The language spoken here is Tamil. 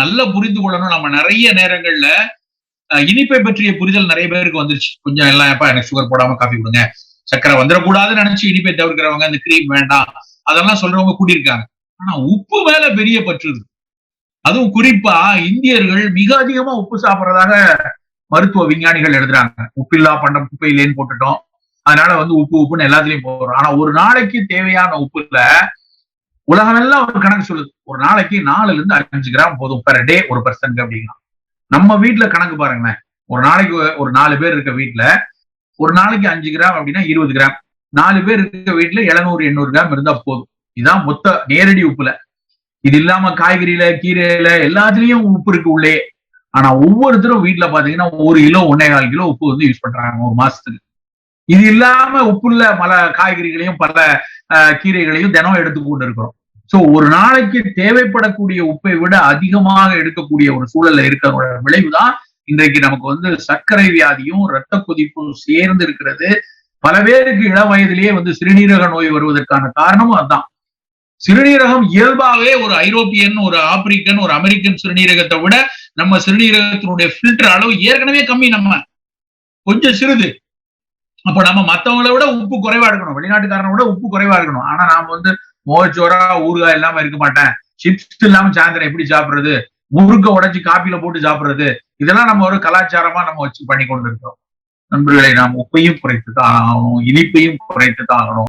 நல்லா புரிந்து கொள்ளணும். நம்ம நிறைய நேரங்கள்ல இனிப்பை பற்றிய புரிதல் நிறைய பேருக்கு வந்துருச்சு. கொஞ்சம் எல்லாம் எப்பா எனக்கு சுகர் போடாம காஃபி கொடுங்க. சக்கரை வந்துடக்கூடாதுன்னு நினைச்சு இனிப்பை தவிர்க்கிறவங்க அந்த கிரீம் வேண்டாம். அதெல்லாம் சொல்றவங்க கூட்டியிருக்காங்க ஆனா உப்பு மேல பெரிய பற்று இருக்கு அதுவும் குறிப்பா இந்தியர்கள் மிக அதிகமா உப்பு சாப்பிடுறதாக மருத்துவ விஞ்ஞானிகள் எழுதுறாங்க. உப்பில்லா பண்டம் குப்பையிலேன்னு போட்டுட்டோம். அதனால வந்து உப்பு உப்புன்னு எல்லாத்துலயும் போடுறோம். ஆனா ஒரு நாளைக்கு தேவையான உப்புல உலகமெல்லாம் ஒரு கணக்கு சொல்லுது. ஒரு நாளைக்கு நாலுல இருந்து அஞ்சு கிராம் போதும் பெர் டே ஒரு பர்சனுக்கு அப்படின்னா. நம்ம வீட்டுல கணக்கு பாருங்களேன். ஒரு நாளைக்கு ஒரு நாலு பேர் இருக்க வீட்டுல ஒரு நாளைக்கு அஞ்சு கிராம் அப்படின்னா இருபது கிராம். நாலு பேர் இருக்க வீட்டுல எழுநூறு எண்ணூறு கிராம் இருந்தா போதும். இதான் மொத்த நேரடி உப்புல. இது இல்லாம காய்கறியில கீரையில எல்லாத்துலயும் உப்பு இருக்கு உள்ளே. ஆனா ஒவ்வொருத்தரும் வீட்டுல பாத்தீங்கன்னா ஒரு கிலோ ஒன்னே கால் கிலோ உப்பு வந்து யூஸ் பண்றாங்க ஒரு மாசத்துக்கு. இது இல்லாம உப்புள்ள பல காய்கறிகளையும் பல கீரைகளையும் தினம் எடுத்துக்கொண்டு இருக்கிறோம் சோ ஒரு நாளைக்கு தேவைப்படக்கூடிய உப்பை விட அதிகமாக எடுக்கக்கூடிய ஒரு சூழல்ல இருக்கிற விளைவுதான் இன்றைக்கு நமக்கு வந்து சர்க்கரை வியாதியும் இரத்த கொதிப்பும் சேர்ந்து இருக்கிறது. பல பேருக்கு இள வயதிலேயே வந்து சிறுநீரக நோய் வருவதற்கான காரணமும் அதுதான் சிறுநீரகம் இயல்பாகவே ஒரு ஐரோப்பியன் ஒரு ஆப்பிரிக்கன் ஒரு அமெரிக்கன் சிறுநீரகத்தை விட நம்ம சிறுநீரகத்தினுடைய ஃபில்டர் அளவு ஏற்கனவே கம்மி நம்ம. கொஞ்சம் சிறிது. அப்ப நம்ம மத்தவங்களை விட உப்பு குறைவா இருக்கணும் வெளிநாட்டுக்காரனை விட உப்பு குறைவா இருக்கணும் ஆனா நாம வந்து மோச்சோரா ஊறுகாய் இல்லாம இருக்க மாட்டேன். சிப்ஸ் இல்லாம சாயந்தரம் எப்படி சாப்பிடுறது? முறுக்க உடைச்சு காப்பில போட்டு சாப்பிடுறது? இதெல்லாம் நம்ம ஒரு கலாச்சாரமா நம்ம வச்சு பண்ணி கொண்டு இருக்கோம் நண்பர்களை நாம் உப்பையும் குறைத்து தான் ஆகணும் இனிப்பையும் குறைத்து தான் ஆகணும்.